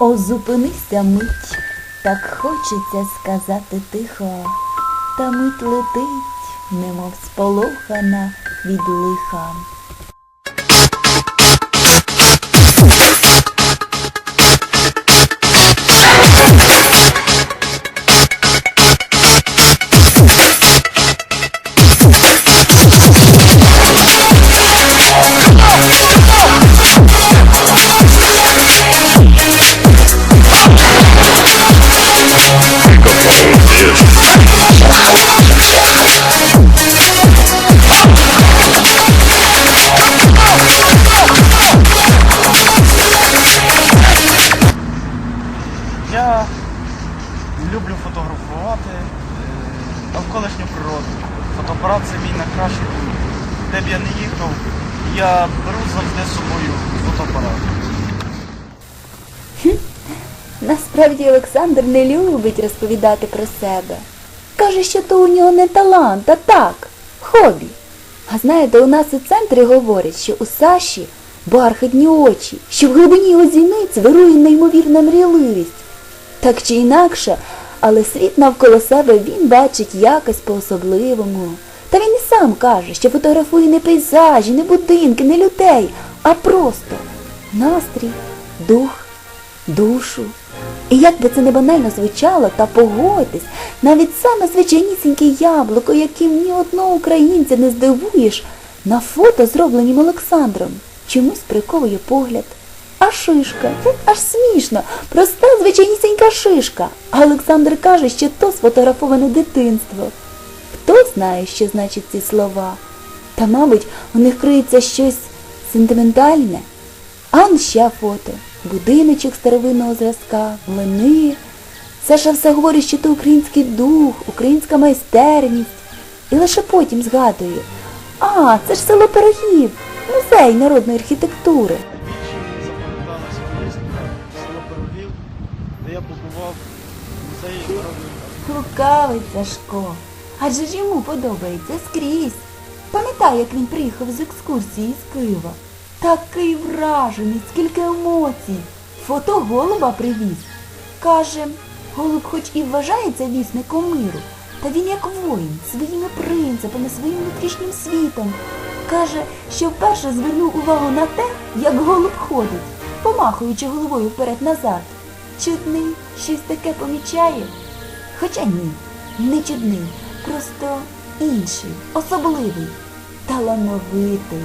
О, зупинися мить, так хочеться сказати тихо, та мить летить, немов сполохана від лиха. Люблю фотографувати е, навколишню природу. Фотоапарат це мій найкращий друг. Де б я не їхав, я беру завжди з собою фотоапарат. Насправді Олександр не любить розповідати про себе. Каже, що то у нього не талант, а так, хобі. А знаєте, у нас у центрі говорять, що у Саші бархатні очі, що в глибині його зіниць вирує неймовірна мрійливість. Так чи інакше, але світ навколо себе він бачить якось по-особливому. Та він і сам каже, що фотографує не пейзажі, не будинки, не людей, а просто настрій, дух, душу. І як би це не банально звучало, та погодьтесь, навіть саме звичайнісіньке яблуко, яким ні одного українця не здивуєш, на фото, зробленім Олександром, чомусь приковує погляд. А шишка, аж смішно, проста звичайнісінька шишка. А Олександр каже, що то сфотографоване дитинство. Хто знає, що значать ці слова? Та, мабуть, у них криється щось сентиментальне. А ще фото. Будиночок старовинного зразка, млини. Саша все говорить, що то український дух, українська майстерність. І лише потім згадує. А, це ж село Пирогів, музей народної архітектури. Лукавий Сашко. Адже ж йому подобається скрізь. Пам'ятаю, як він приїхав з екскурсії з Києва. Такий вражений, скільки емоцій. Фото голуба привіз. Каже, голуб хоч і вважається вісником миру, та він як воїн, своїми принципами, своїм внутрішнім світом. Каже, що вперше звернув увагу на те, як голуб ходить, помахуючи головою вперед-назад. Чудний, щось таке помічає. Хоча ні, не чудний, просто інший, особливий, талановитий.